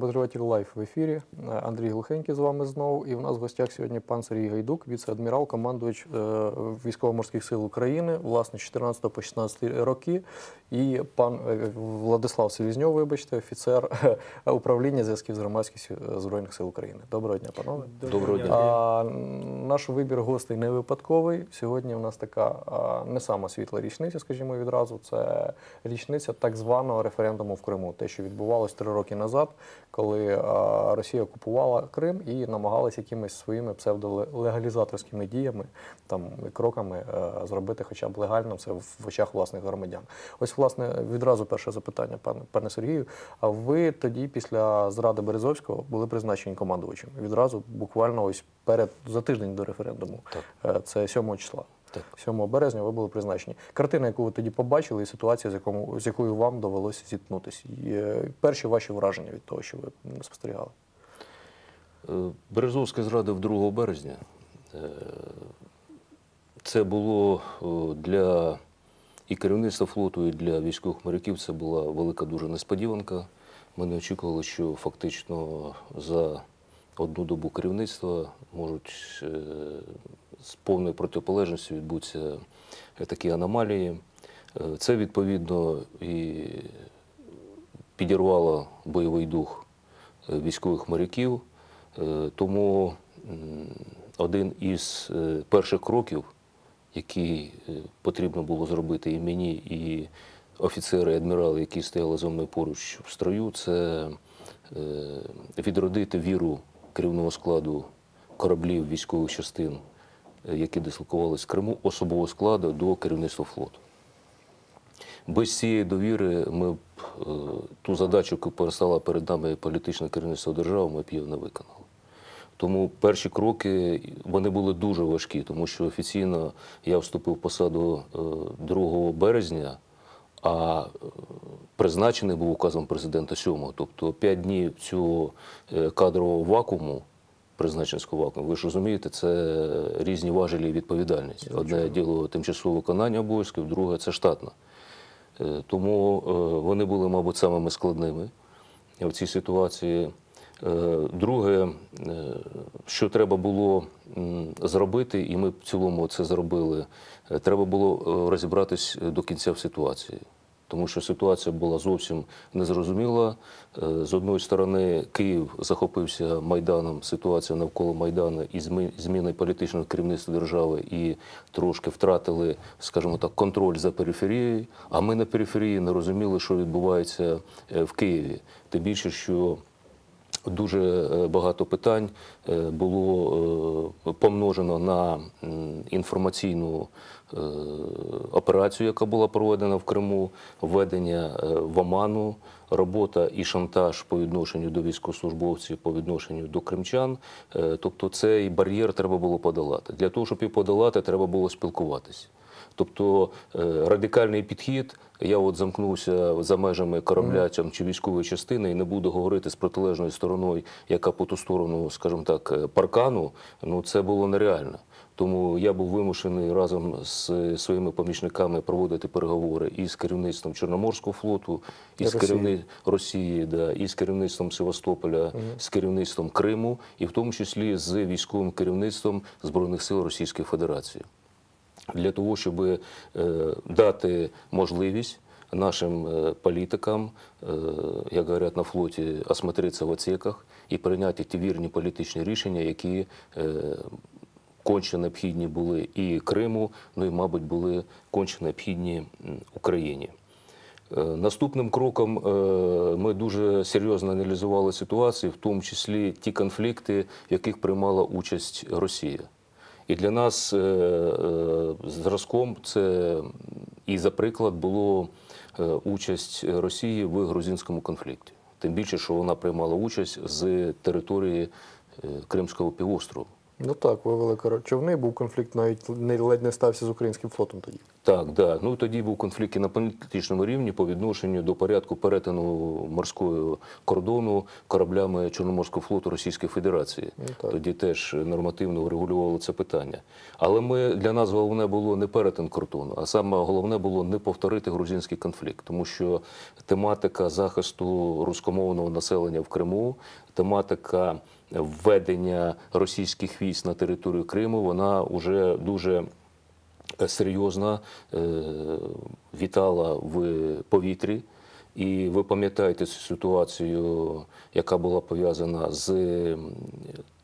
Обозріватель Лайф в ефірі. Е, Андрій Глухенький з вами знову. І в нас в гостях сьогодні пан Сергій Гайдук, віце-адмірал, командувач е, військово-морських сил України, власне, 14 по 16 роки. І пан е, Владислав Селізньов, вибачте, офіцер управління зв'язків з громадськістю Збройних сил України. Доброго дня, панове. Доброго дня. А, наш вибір гостей не випадковий. Сьогодні у нас така не сама світла річниця, скажімо відразу. Це річниця так званого референдуму в Криму, те, що відбувалось три роки назад, коли Росія окупувала Крим і намагалась якимись своїми псевдолегалізаторськими діями там і кроками е, зробити, хоча б легально це в очах власних громадян. Ось, власне, відразу перше запитання, пане пане Сергію. А ви тоді, після зради Березовського, були призначені командувачем? Відразу буквально ось перед за тиждень до референдуму. Е, Це 7 числа. Так. 7 березня ви були призначені. Картина, яку ви тоді побачили, і ситуація, з, якому, з якою вам довелося зіткнутися. Е, перші ваші враження від того, що ви спостерігали. Е, Березовський зрадив 2 березня. Е, Це було для і керівництва флоту, і для військових моряків це була велика дуже несподіванка. Ми не очікували, що фактично за одну добу керівництва можуть е, з повною протиполежністю відбутися такі аномалії. Е, Це відповідно і підірвало бойовий дух е, військових моряків. Е, Тому один із е, перших кроків, який е, потрібно було зробити і мені, і офіцери, і адмірали, які стояли зо мною поруч в строю, це е, відродити віру керівного складу кораблів військових частин, е, які дислокувалися в Криму, особового складу до керівництва флоту. Без цієї довіри ми б е, ту задачу, яку перестала перед нами політичне керівництво держави, ми б її не виконали. Тому перші кроки вони були дуже важкі, тому що офіційно я вступив в посаду е, 2 березня, а е, призначений був указом президента 7. Тобто 5 днів цього е, кадрового вакууму, призначенського вакууму, ви ж розумієте, це різні важелі і відповідальність. Одне діло тимчасове виконання обов'язків, друге це штатна. Е, Тому е, вони були, мабуть, самими складними в цій ситуації. Е, Друге, що треба було зробити, і ми в цілому це зробили, треба було розібратись до кінця в ситуації. Тому що ситуація була зовсім незрозуміла. Е, З одної сторони, Київ захопився Майданом, ситуація навколо Майдану і зміни політичного керівництва держави і трошки втратили, скажімо так, контроль за периферією. А ми на периферії не розуміли, що відбувається е, в Києві. Тим більше, що Дуже е, багато питань е, було е, помножено на інформаційну операцію, яка була проведена в Криму, введення в оману, робота і шантаж по відношенню до військовослужбовців, по відношенню до кримчан. Тобто цей бар'єр треба було подолати. Для того, щоб його подолати, треба було спілкуватися. Тобто е, радикальний підхід. Я от замкнувся за межами корабля чи військової частини і не буду говорити з протилежною стороною, яка по ту сторону, скажімо так, е, паркану. Ну це було нереально. Тому я був вимушений разом з своїми помічниками проводити переговори і з керівництвом Чорноморського флоту, і з керівництвом Росії, да, і з керівництвом Севастополя, з керівництвом Криму, і в тому числі з військовим керівництвом Збройних сил Російської Федерації для того, щоб е, дати можливість нашим е, політикам, е, як говорять на флоті, осмотреться в оцеках і прийняти ті вірні політичні рішення, які конче необхідні були і Криму, ну і, мабуть, були конче необхідні Україні. Наступним кроком ми дуже серйозно аналізували ситуацію, в тому числі ті конфлікти, в яких приймала участь Росія. І для нас е, е, зразком це і за приклад було е, участь Росії в грузинському конфлікті. Тим більше, що вона приймала участь з території Кримського півострову. Ну так, вивели човни, був конфлікт, навіть не ледь не стався з українським флотом тоді. Так, да. Ну тоді був конфлікт і на політичному рівні по відношенню до порядку перетину морського кордону кораблями Чорноморського флоту Російської Федерації. Ну. Тоді теж нормативно врегулювали це питання. Але ми для нас головне було не перетин кордону, а саме головне було не повторити грузинський конфлікт, тому що тематика захисту руськомовного населення в Криму, тематика введення російських військ на територію Криму, вона вже дуже серйозно е, вітала в повітрі. І ви пам'ятаєте цю ситуацію, яка була пов'язана з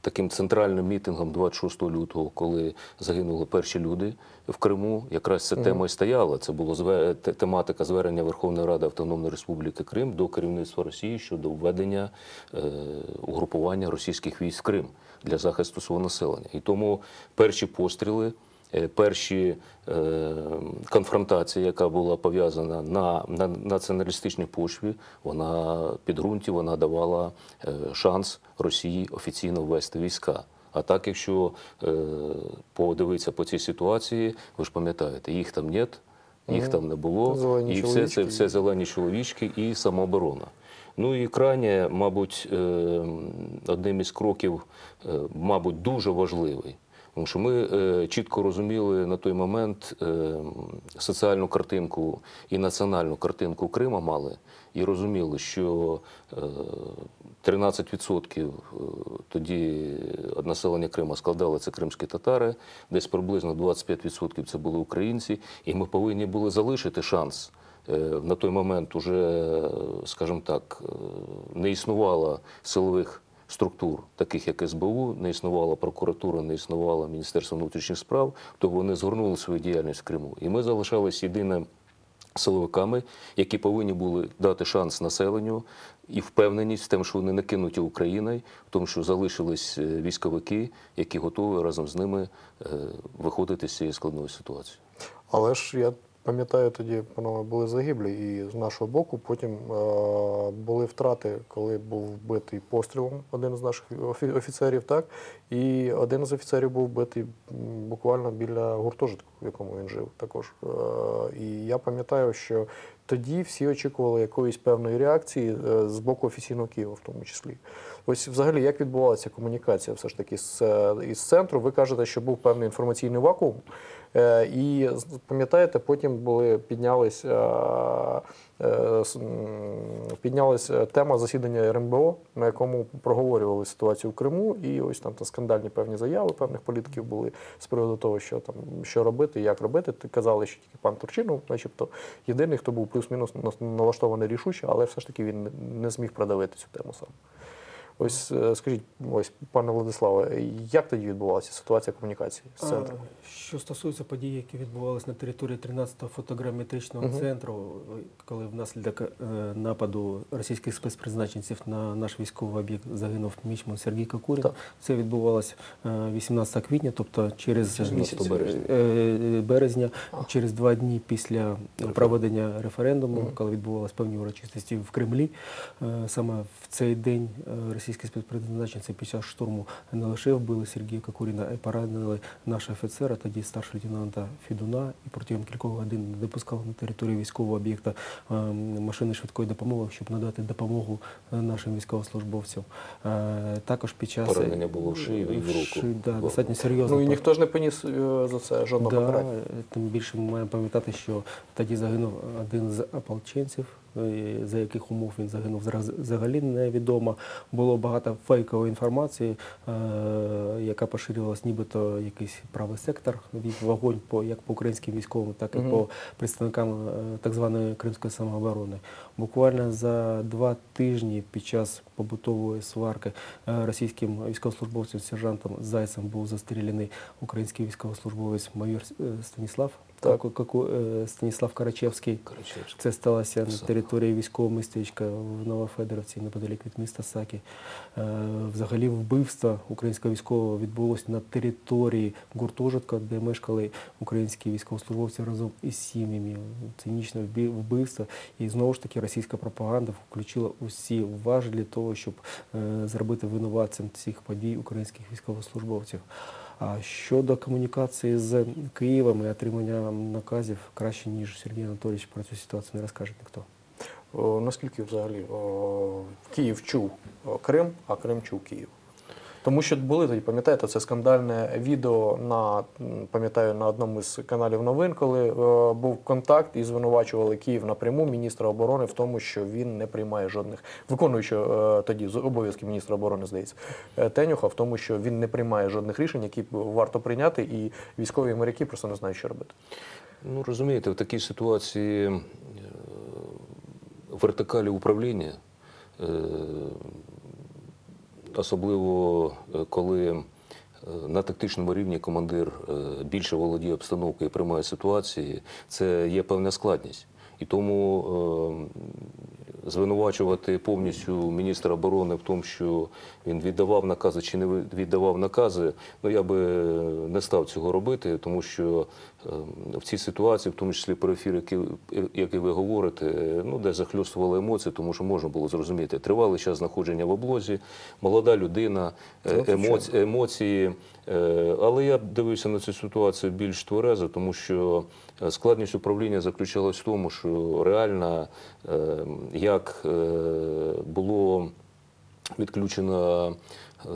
таким центральним мітингом 26 лютого, коли загинули перші люди в Криму. Якраз ця тема і стояла. Це була тематика звернення Верховної Ради Автономної Республіки Крим до керівництва Росії щодо введення е, угрупування російських військ в Крим для захисту свого населення. І тому перші постріли. Е, перші е, конфронтації, яка була пов'язана на, на націоналістичній почві, вона підґрунті вона давала е, шанс Росії офіційно ввести війська. А так, якщо подивитися по цій ситуації, ви ж пам'ятаєте, їх там нет, їх там не було, Зелені і все це все зелені чоловічки і самооборона. Ну і крайнє, мабуть, одним із кроків, мабуть, дуже важливий. Тому що ми е, чітко розуміли на той момент е, соціальну картинку і національну картинку Крима мали, і розуміли, що е, 13% тоді від населення Крима складали це кримські татари, десь приблизно 25% це були українці, і ми повинні були залишити шанс. Е, На той момент уже, скажімо так, е, не існувало силових структур, таких як СБУ, не існувала прокуратура, не існувало Міністерство внутрішніх справ, то вони згорнули свою діяльність в Криму. І ми залишалися єдиним силовиками, які повинні були дати шанс населенню і впевненість в тому, що вони не кинуті Україною, в тому, що залишились е, військовики, які готові разом з ними е, виходити з цієї складної ситуації. Але ж я пам'ятаю, тоді панове були загиблі, і з нашого боку потім е, були втрати, коли був вбитий пострілом один з наших офіцерів, так і один з офіцерів був вбитий м, буквально біля гуртожитку, в якому він жив. Також Е, і я пам'ятаю, що тоді всі очікували якоїсь певної реакції е, з боку офіційного Києва, в тому числі. Ось взагалі, як відбувалася комунікація все ж таки з, е, із центру? Ви кажете, що був певний інформаційний вакуум. І пам'ятаєте, потім були піднялись, е, е, тема засідання РМБО, на якому проговорювали ситуацію в Криму, і ось там там скандальні певні заяви певних політиків були з приводу того, що там що робити, як робити. Ти казали, що тільки пан Турчинов, начебто, єдиний, хто був плюс-мінус на- налаштований рішуче, але все ж таки він не зміг продавити цю тему сам. Ось е, скажіть, ось пане Владиславе, як тоді відбувалася ситуація комунікації з центром? Що стосується подій, які відбувалися на території 13-го фотограметричного Мгм. центру, коли внаслідок е, нападу російських спецпризначенців на наш військовий об'єкт загинув мічман Сергій Кокурін. Так. Це відбувалося е, 18 квітня, тобто через 18 березня. е, березня, через два дні після проведення референдуму, Мгм. коли відбувалися певні урочистості в Кремлі. Е, Саме в цей день е, російські спецпризначенці під час штурму не лише вбили Сергія Кокуріна, а й поранили нашого офіцера, тоді старшого лейтенанта Фідуна, і протягом кількох годин не допускали на територію військового об'єкта машини швидкої допомоги, щоб надати допомогу е, нашим військовослужбовцям. Е, Також під час Поранення було в шию і в руку. да, достатньо серйозно. Ну і ніхто ж не поніс е, за це жодного Да, покарання. тим більше ми маємо пам'ятати, що тоді загинув один з ополченців, за яких умов він загинув, взагалі невідомо. Було багато фейкової інформації, е, яка поширювалася нібито якийсь правий сектор вів вогонь по як по українським військовим, так і по представникам е, так званої кримської самооборони. Буквально за два тижні під час побутової сварки е, російським військовослужбовцем сержантом Зайцем був застріляний український військовослужбовець майор е, Станіслав Так. Е, Станіслав Карачевський. Карачевський. Це сталося на території військового містечка в Новофедоровці, неподалік від міста Сакі. Взагалі вбивство українського військового відбулося на території гуртожитка, де мешкали українські військовослужбовці разом із сім'ями. Цинічне вбивство. І знову ж таки російська пропаганда включила усі важелі для того, щоб е, зробити винуватцем цих подій українських військовослужбовців. А щодо комунікації з Києвом і отримання наказів, краще ніж Сергій Анатолійович про цю ситуацію не розкаже ніхто. О, наскільки взагалі о, Київ чув Крим, а Крим чув Київ? Тому що були тоді, пам'ятаєте, це скандальне відео на пам'ятаю на одному з каналів новин, коли е, був контакт і звинувачували Київ напряму міністра оборони в тому, що він не приймає жодних виконуючого е, тоді з обов'язки міністра оборони, здається, е, Тенюха в тому, що він не приймає жодних рішень, які варто прийняти, і військові моряки просто не знають, що робити. Ну, розумієте, в такій ситуації е, вертикалі управління, е, особливо е, коли е, на тактичному рівні командир е, більше володіє обстановкою і приймає ситуації, це є певна складність. І тому звинувачувати повністю міністра оборони в тому, що він віддавав накази чи не віддавав накази, ну я би не став цього робити, тому що в цій ситуації, в тому числі про ефір, який, який ви говорите, ну де захлюстували емоції, тому що можна було зрозуміти. Тривалий час знаходження в облозі, молода людина, е, Це емоції. Е, Але я дивився на цю ситуацію більш тверезо, тому що е, складність управління заключалась в тому, що реально е, як було відключено е,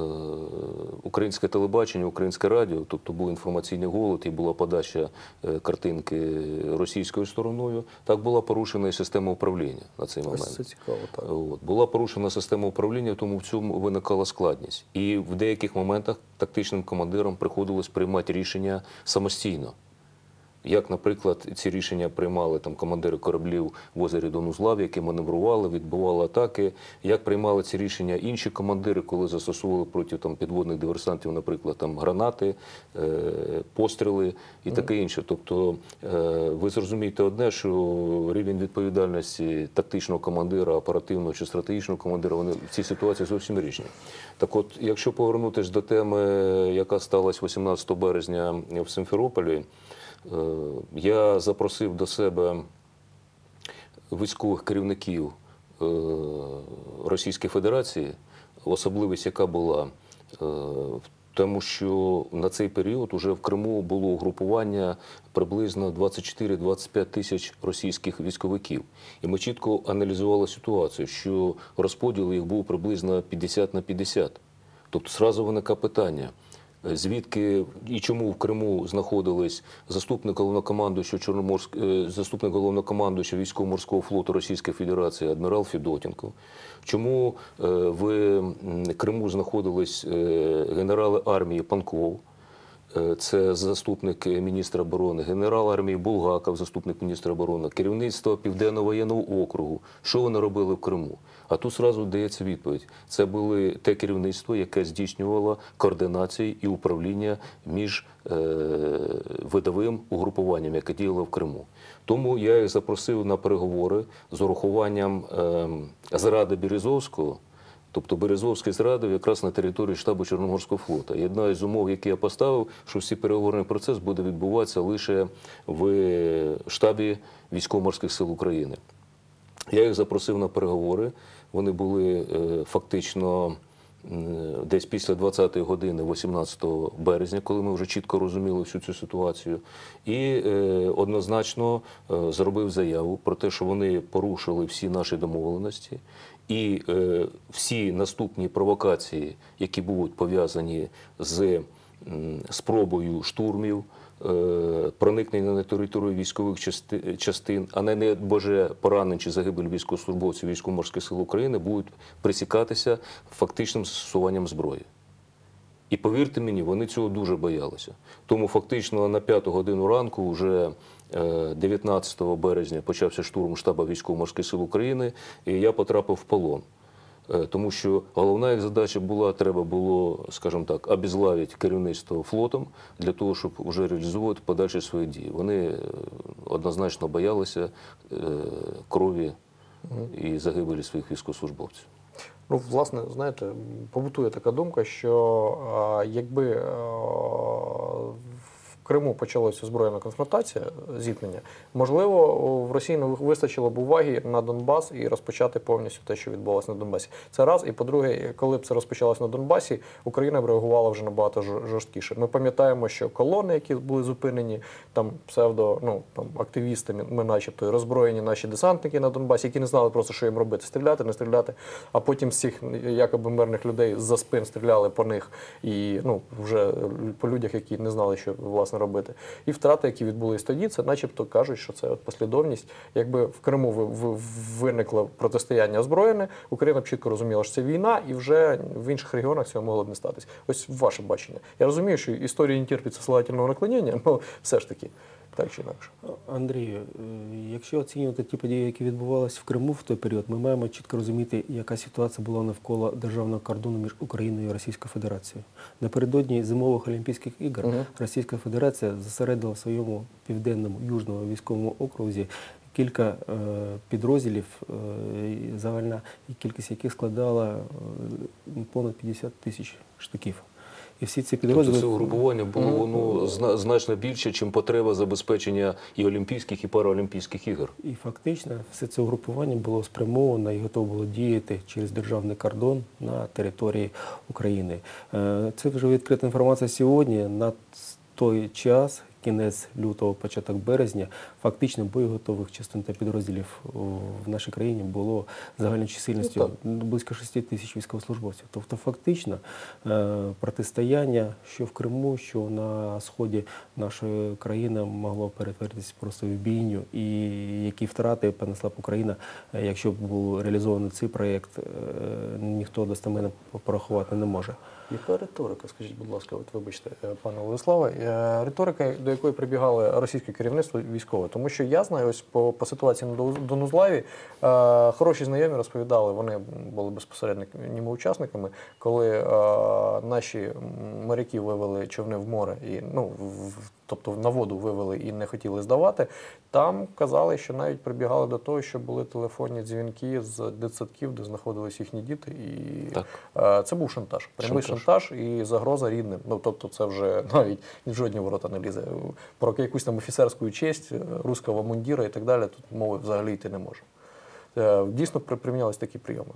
українське телебачення, українське радіо, тобто був інформаційний голод і була подача е, картинки російською стороною, так була порушена і система управління на цей момент. Ось це цікаво, так. От. Була порушена система управління, тому в цьому виникала складність. І в деяких моментах тактичним командирам приходилось приймати рішення самостійно. Як, наприклад, ці рішення приймали там командири кораблів в озері Донузлав, які маневрували, відбували атаки. Як приймали ці рішення інші командири, коли застосовували проти там підводних диверсантів, наприклад, там гранати, е, постріли і таке інше. Тобто, е, ви зрозумієте одне, що рівень відповідальності тактичного командира, оперативного чи стратегічного командира, вони в цій ситуації зовсім різні. Так, от, якщо повернутися до теми, яка сталася 18 березня в Симферополі. Е, Я запросив до себе військових керівників е, Російської Федерації, особливість яка була е, тому, що на цей період уже в Криму було угрупування приблизно 24-25 тисяч російських військовиків. І ми чітко аналізували ситуацію, що розподіл їх був приблизно 50 на 50. Тобто, зразу виникає питання. Звідки і чому в Криму знаходились заступник головнокомандуючого Чорноморськ, е, заступник головнокомандуючого військово-морського флоту Російської Федерації адмірал Федотенко? Чому е, в Криму знаходились е, генерали армії Панков? Е, Це заступник міністра оборони, генерал армії Булгаков, заступник міністра оборони, керівництво Південного воєнного округу. Що вони робили в Криму? А тут зразу дається відповідь. Це було те керівництво, яке здійснювало координацію і управління між е, видовим угрупуванням, яке діяло в Криму. Тому я їх запросив на переговори з урахуванням е, зради Березовського. Тобто Березовський зрадив якраз на території штабу Чорноморського флоту. І одна із умов, які я поставив, що всі переговорний процес буде відбуватися лише в штабі військово-морських сил України. Я їх запросив на переговори. Вони були е, фактично десь після 20-ї години, 18 березня, коли ми вже чітко розуміли всю цю ситуацію. І е, однозначно е, зробив заяву про те, що вони порушили всі наші домовленості. І е, всі наступні провокації, які будуть пов'язані з е, спробою штурмів, е, проникнення на територію військових части- частин, а не, не боже поранень чи загибель військовослужбовців військово-морських сил України, будуть присікатися фактичним застосуванням зброї. І повірте мені, вони цього дуже боялися. Тому фактично на п'яту годину ранку, вже е, 19 березня, почався штурм штабу військово-морських сил України, і я потрапив в полон. Е, Тому що головна їх задача була, треба було, скажімо так, обізлавити керівництво флотом для того, щоб вже реалізовувати подальші свої дії. Вони е, однозначно боялися е, крові і загибелі своїх військовослужбовців. Ну, власне, знаєте, побутує така думка, що а, якби в Криму почалася збройна конфронтація, зіткнення, можливо, в Росії не вистачило б уваги на Донбас і розпочати повністю те, що відбувалося на Донбасі. Це раз. І по-друге, коли б це розпочалося на Донбасі, Україна б реагувала вже набагато жорсткіше. Ми пам'ятаємо, що колони, які були зупинені, там псевдо, ну там активісти, ми начебто і роззброєні наші десантники на Донбасі, які не знали просто, що їм робити: стріляти, не стріляти. А потім з цих якоби мирних людей за спин стріляли по них і ну вже по людях, які не знали, що власне робити. І втрати, які відбулись тоді, це начебто кажуть, що це от послідовність. Якби в Криму ви- ви- виникло протистояння озброєне, Україна б чітко розуміла, що це війна, і вже в інших регіонах цього могло б не статись. Ось ваше бачення. Я розумію, що історія не терпить сослательного наклонення, але все ж таки так чи інакше. Андрію, е, якщо оцінювати ті події, які відбувалися в Криму в той період, ми маємо чітко розуміти, яка ситуація була навколо державного кордону між Україною і Російською Федерацією. Напередодні зимових Олімпійських ігор Мгм. Російська Федерація зосередила в своєму південному южному військовому окрузі кілька е, підрозділів, е, і загальна кількість яких складала понад 50 тисяч штуків. І всі ці Тобто це угрупування було воно зна- значно більше, ніж потреба забезпечення і Олімпійських, і Параолімпійських ігор. І фактично все це угрупування було спрямовано і готово було діяти через державний кордон на території України. Е, Це вже відкрита інформація сьогодні. На той час, кінець лютого, початок березня, фактично боєготових частин та підрозділів в нашій країні було загальною чисельністю Ну, близько 6 тисяч військовослужбовців. Тобто, фактично, е, протистояння, що в Криму, що на сході нашої країни могло перетворитися просто в бійню, і які втрати понесла б Україна, е, якщо б був реалізований цей проєкт, е, ніхто достеменно порахувати не може. Яка риторика, скажіть, будь ласка, от вибачте, е, пане Владиславе, е, риторика, до якої прибігали російське керівництво військове, тому що я знаю, ось по, по ситуації на Донузлаві е, хороші знайомі розповідали, вони були безпосередньо німи учасниками, коли е, наші моряки вивели човни в море і ну в- тобто на воду вивели і не хотіли здавати. Там казали, що навіть прибігали до того, що були телефонні дзвінки з дитсадків, де знаходились їхні діти, і Так. Е, Це був шантаж. Прямий Шантаж. шантаж і загроза рідним. Ну тобто, це вже навіть ні в жодні ворота не лізе. Про якусь там офіцерську честь, е, руского мундіра і так далі. Тут мови взагалі йти не може. Е, Дійсно при- примінялись такі прийоми.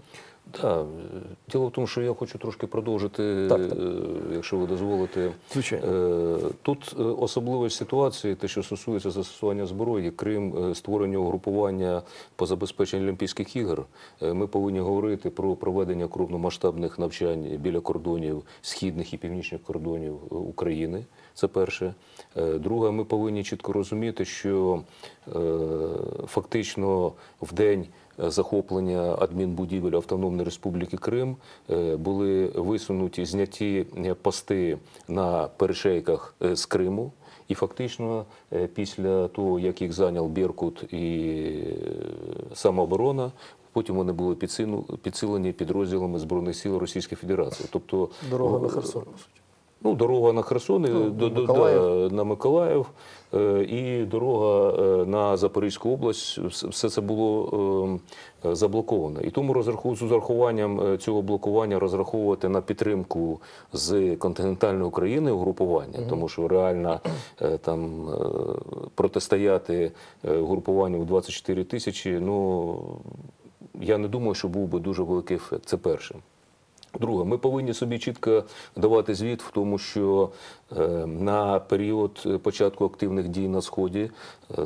Так, е, діло в тому, що я хочу трошки продовжити, Так, так. е, якщо ви дозволите. Звичайно. Е, Тут особливість ситуації, те, що стосується застосування зброї, крім створення угрупування по забезпеченню Олімпійських ігор, ми повинні говорити про проведення крупномасштабних навчань біля кордонів східних і північних кордонів України. Це перше. Е, Друге, ми повинні чітко розуміти, що е, фактично в день е, захоплення адмінбудівель Автономної Республіки Крим були висунуті зняті пости на перешейках з Криму. І фактично, після того, як їх зайняв Беркут і самооборона, потім вони були підсилені підрозділами Збройних сил Російської Федерації. Тобто Дорога на Херсон. Ну, дорога на Херсон, Ну, до, до, Миколаїв. да, на Миколаїв е, і дорога е, на Запорізьку область. Все це було е, заблоковано. І тому розраху- з урахуванням цього блокування розраховувати на підтримку з континентальної України угрупування, тому що реально там протистояти угрупуванню в 24 тисячі, ну я не думаю, що був би дуже великий ефект. Це перше. Друге, ми повинні собі чітко давати звіт в тому, що е, на період е, початку активних дій на сході е,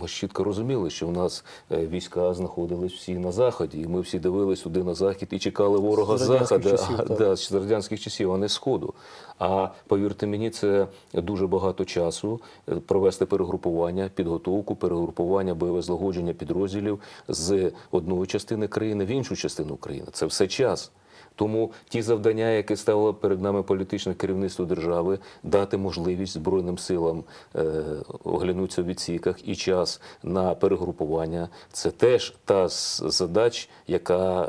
ми чітко розуміли, що в нас війська знаходились всі на заході, і ми всі дивились туди на захід і чекали ворога З заходу, часів, а, да, з радянських часів, а не з сходу. А повірте мені, це дуже багато часу провести перегрупування, підготовку, перегрупування, бойове злагодження підрозділів з одної частини країни в іншу частину країни. Це все час. Тому ті завдання, які ставило перед нами політичне керівництво держави, дати можливість Збройним силам е, оглянутися в відсіках і час на перегрупування, це теж та задач, яка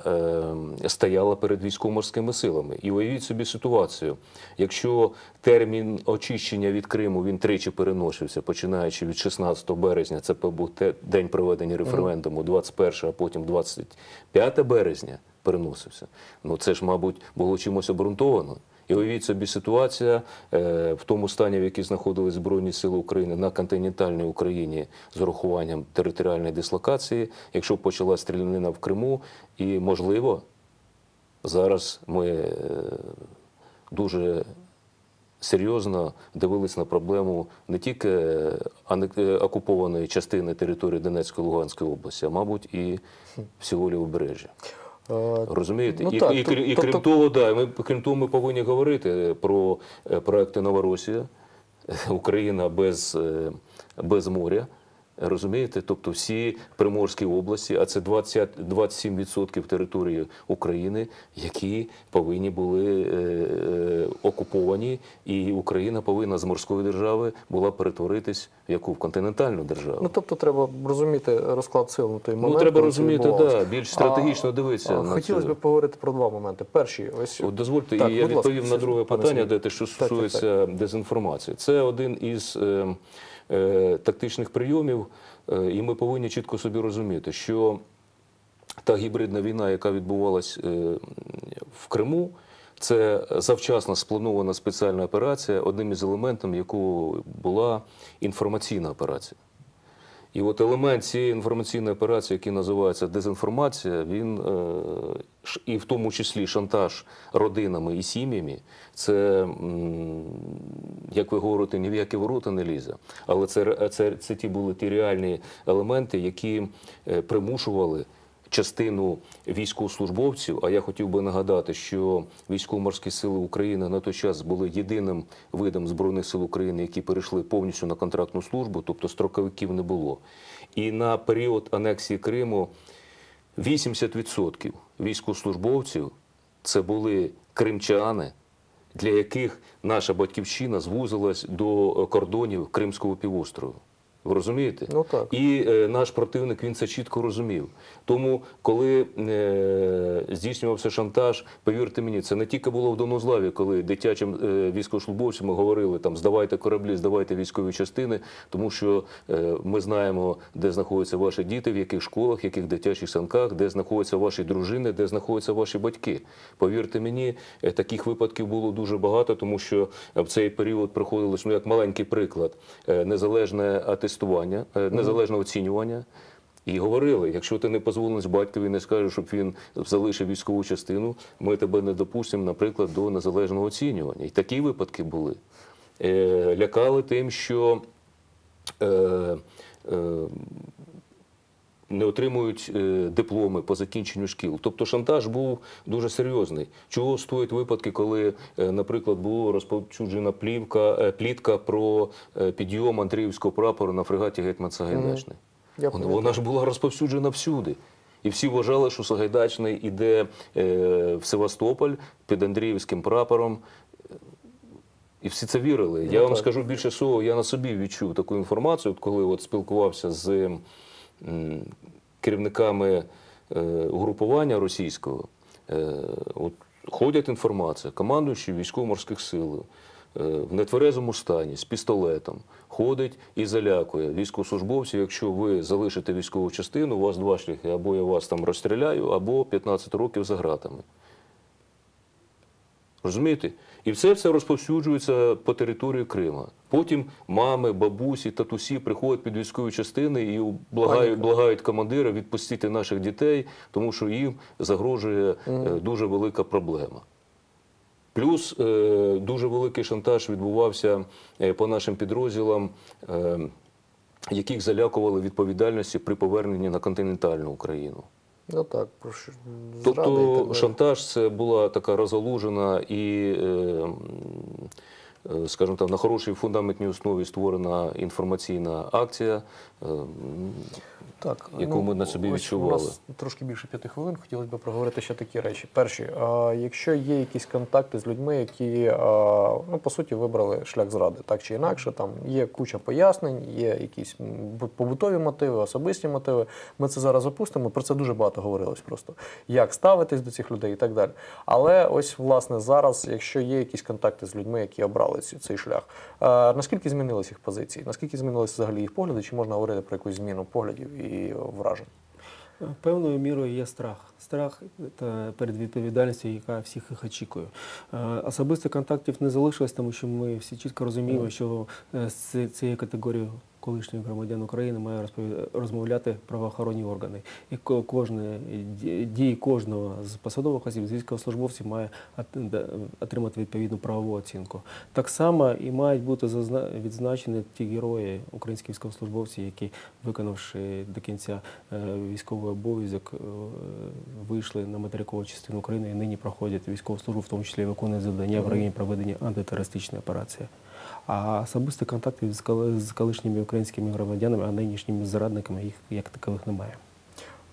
е, стояла перед військово-морськими силами. І уявіть собі ситуацію, якщо термін очищення від Криму він тричі переносився, починаючи від 16 березня, це був день проведення референдуму, 21, а потім 25 березня переносився. Ну це ж, мабуть, було чимось обґрунтовано. І уявіть собі ситуація е, в тому стані, в якій знаходились Збройні Сили України на континентальній Україні з урахуванням територіальної дислокації, якщо б почалась стрілянина в Криму, і можливо, зараз ми е, дуже серйозно дивились на проблему не тільки е, окупованої частини території Донецької Луганської області, а мабуть, і всього лівобережжя. Е, Розумієте? Ну і, так, і, то, і крім крім того, да, ми крім того, ми повинні говорити про е, проекти Новоросія, Україна без, е, без моря. Розумієте? Тобто всі Приморські області, а це 20, 27% території України, які повинні були е, е, окуповані, і Україна повинна з морської держави була перетворитись в яку в континентальну державу. Ну тобто треба розуміти розклад сил на той момент. треба розуміти, да, більш стратегічно А, дивитися а, на Хотілося це. б поговорити про два моменти. Перший, ось От дозвольте, Так, і я ласка, відповім на друге питання, де те, що Так, так, так. стосується дезінформації. Це один із е, тактичних прийомів, е, і ми повинні чітко собі розуміти, що та гібридна війна, яка відбувалась е, в Криму, це завчасно спланована спеціальна операція, одним із елементів якого була інформаційна операція. І от елемент цієї інформаційної операції, який називається дезінформація, він е, і в тому числі шантаж родинами і сім'ями, це, як ви говорите, ні в які ворота не лізе. Але це, це, це ті були ті реальні елементи, які е, примушували частину військовослужбовців. А я хотів би нагадати, що військово-морські сили України на той час були єдиним видом збройних сил України, які перейшли повністю на контрактну службу, тобто строковиків не було. І на період анексії Криму 80% військовослужбовців це були кримчани, для яких наша батьківщина звузилась до кордонів Кримського півострову. Ви розумієте? Ну, так. І е, наш противник він це чітко розумів. Тому, коли е, здійснювався шантаж, повірте мені, це не тільки було в Донузлаві, коли дитячим е, військовослужбовцям говорили там здавайте кораблі, здавайте військові частини, тому що е, ми знаємо, де знаходяться ваші діти, в яких школах, в яких дитячих санках, де знаходяться ваші дружини, де знаходяться ваші батьки. Повірте мені, е, таких випадків було дуже багато, тому що в цей період приходилось, ну як маленький приклад, е, незалежне атестування, е, незалежне оцінювання. І говорили, якщо ти не позволиш батькові, не скажеш, щоб він залишив військову частину, ми тебе не допустимо, наприклад, до незалежного оцінювання. І такі випадки були. Е, лякали тим, що е, не отримують е, дипломи по закінченню шкіл. Тобто шантаж був дуже серйозний. Чого стоять випадки, коли, е, наприклад, була розповсюджена плівка, е, плітка про підйом Андріївського прапору на фрегаті Гетьман Сагайдачний. Я Вона, вона ж була розповсюджена всюди. І всі вважали, що Сагайдачний іде е, в Севастополь під Андріївським прапором. І всі це вірили. Я вам так. скажу більше всього, я на собі відчув таку інформацію, коли от спілкувався з керівниками е, угрупування російського. Е, от ходять інформація, командуючий військово-морських сил е, в нетверезому стані з пістолетом ходить і залякує військовослужбовців. Якщо ви залишите військову частину, у вас два шляхи: або я вас там розстріляю, або 15 років за ґратами. Розумієте? І все це розповсюджується по території Крима. Потім мами, бабусі, татусі приходять під військові частини і благають, благають командира відпустити наших дітей, тому що їм загрожує е, дуже велика проблема. Плюс е, дуже великий шантаж відбувався е, по нашим підрозділам, яких залякували відповідальності при поверненні на континентальну Україну. Ну так, про що Тобто шантаж це була така розгалужена і, е, е, скажімо так, на хорошій фундаментній основі створена інформаційна акція. Так, яку ми на собі відчували. У нас трошки більше п'яти хвилин. Хотілося б проговорити ще такі речі. Перші, а, якщо є якісь контакти з людьми, які а, ну, по суті вибрали шлях зради, так чи інакше, там є куча пояснень, є якісь побутові мотиви, особисті мотиви. Ми це зараз опустимо. Про це дуже багато говорилось просто. Як ставитись до цих людей і так далі. Але ось власне зараз, якщо є якісь контакти з людьми, які обрали цей шлях, а, наскільки змінились їх позиції? Наскільки змінилися взагалі їх погляди? Чи можна говорити про якусь зміну поглядів і вражень? Певною мірою є страх. Страх та перед відповідальністю, яка всіх їх очікує. Особисто Особистих контактів не залишилось, тому що ми всі чітко розуміємо, що е, з цією категорією колишніх громадян України має розмовляти правоохоронні органи. І ко- кожне дії кожного з посадових осіб, з військовослужбовців має от- отримати відповідну правову оцінку. Так само і мають бути відзначені ті герої, українські військовослужбовці, які, виконавши до кінця е, військовий обов'язок, е, вийшли на материкову частину України і нині проходять військову службу, в тому числі виконують завдання в районі проведення антитерористичної операції. А особисті контакти з колишніми українськими громадянами, а нинішніми зрадниками їх як такових немає.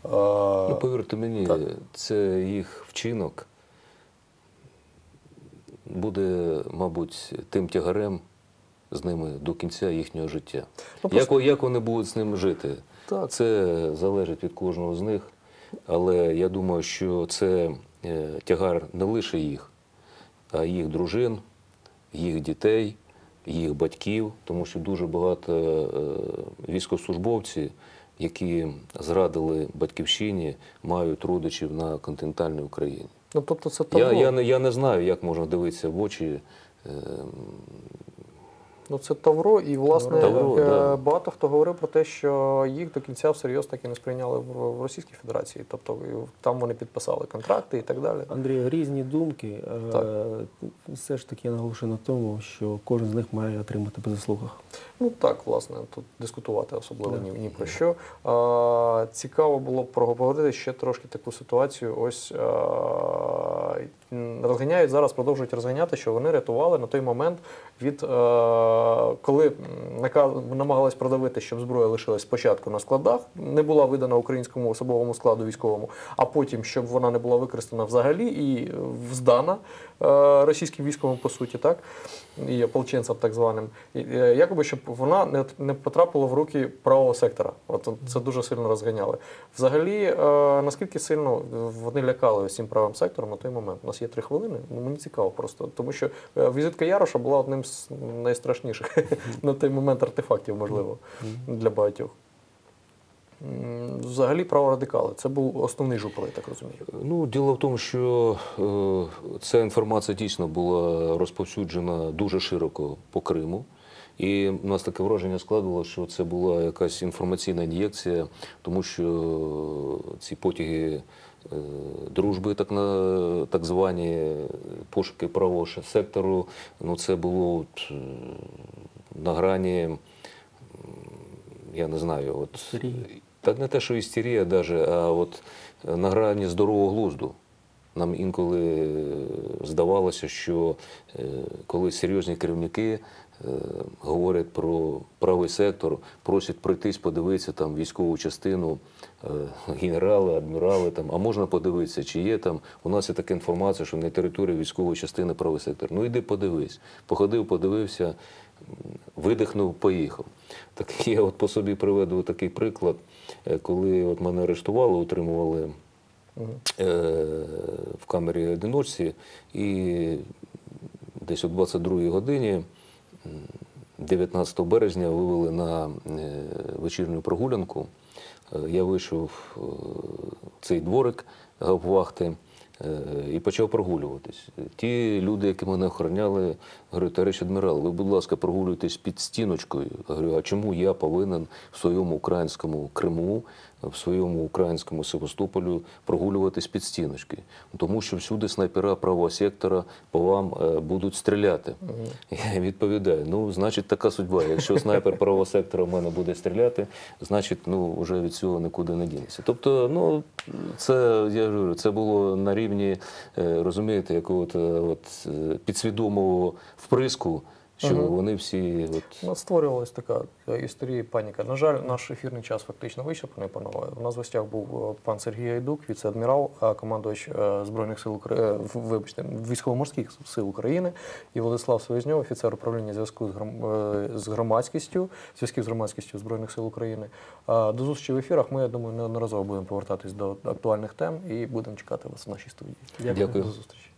Ну, повірте мені, так. це їх вчинок буде, мабуть, тим тягарем з ними до кінця їхнього життя. Ну, як, о- як вони будуть з ним жити? Так. Це залежить від кожного з них. Але я думаю, що це е, тягар не лише їх, а їх дружин, їх дітей, їх батьків, тому що дуже багато е, військовослужбовців, які зрадили батьківщині, мають родичів на континентальній Україні. Ну, тобто це Я, я, не, я не знаю, як можна дивитися в очі. Ну, це Тавро, і власне Тавро, е, да. багато хто говорив про те, що їх до кінця всерйоз так і не сприйняли в, Російській Федерації. Тобто там вони підписали контракти і так далі. Андрій, різні думки. Е, Так. Все ж таки я наголошую на тому, що кожен з них має отримати по заслугах. Ну так, власне, тут дискутувати особливо Да. ні, ні про що. А, цікаво було б проговорити ще трошки таку ситуацію. Ось а, розганяють зараз, продовжують розганяти, що вони рятували на той момент від е, коли намагались продавити, щоб зброя лишилась спочатку на складах, не була видана українському особовому складу військовому, а потім, щоб вона не була використана взагалі і здана е, російським військовим, по суті, так і ополченцям так званим, е, якоби щоб вона не, потрапила в руки правого сектора. От це дуже сильно розганяли. Взагалі, наскільки сильно вони лякали цим правим сектором на той момент? У нас є три хвилини. Ну мені цікаво просто, тому що е, візитка Яроша була одним з найстрашніших на той момент артефактів, можливо, для багатьох. Взагалі праворадикали. Це був основний жупел, я так розумію. Ну, діло в тому, що е, ця інформація дійсно була розповсюджена дуже широко по Криму. І у нас таке враження складувалося, що це була якась інформаційна ін'єкція, тому що ці потяги е, дружби, так, на, так звані е, пошуки правого сектору, ну це було от, е, на грані, я не знаю, от, Істерії. та не те, що істерія даже, а от е, на грані здорового глузду. Нам інколи е, здавалося, що е, коли серйозні керівники е, говорять про правий сектор, просять пройтись, подивитися там військову частину, е, генерали, адмірали, там, а можна подивитися, чи є там. У нас є така інформація, що на території військової частини правий сектор. Ну йди подивись. Походив, подивився, видихнув, поїхав. Так я от по собі приведу такий приклад, Е, коли от мене арештували, утримували е, в камері одиночці, і десь о 22 годині, 19 березня, вивели на е, вечірню прогулянку. Е, Я вийшов е, цей дворик гаввахти е, і почав прогулюватись. Ті люди, які мене охороняли, говорять, товариш адмірал, ви, будь ласка, прогулюйтесь під стіночкою. Я говорю, а чому я повинен в своєму українському Криму, в своєму українському Севастополю прогулюватись під стіночкою? Тому що всюди снайпера правого сектора по вам е, будуть стріляти. Я відповідаю: ну, значить, така судьба. Якщо снайпер правого сектора в мене буде стріляти, значить, ну вже від цього нікуди не дінеться. Тобто, ну це я говорю, це було на рівні, е, розумієте, якого-то от е, підсвідомого вприску, що Мгм. вони всі от. Ну, створювалась така е, історія паніка. На жаль, наш ефірний час фактично вичерпаний, панове. У нас в гостях був е, пан Сергій Гайдук, віце-адмірал, командувач е, Збройних сил України, вибачте, військово-морських сил України, і Владислав Связньов, офіцер управління зв'язку з, гром- з громадськістю, зв'язків з громадськістю Збройних сил України. До зустрічі в ефірах. Ми, я думаю, неодноразово будемо повертатись до актуальних тем і будемо чекати вас в нашій студії. Дякую. До зустрічі.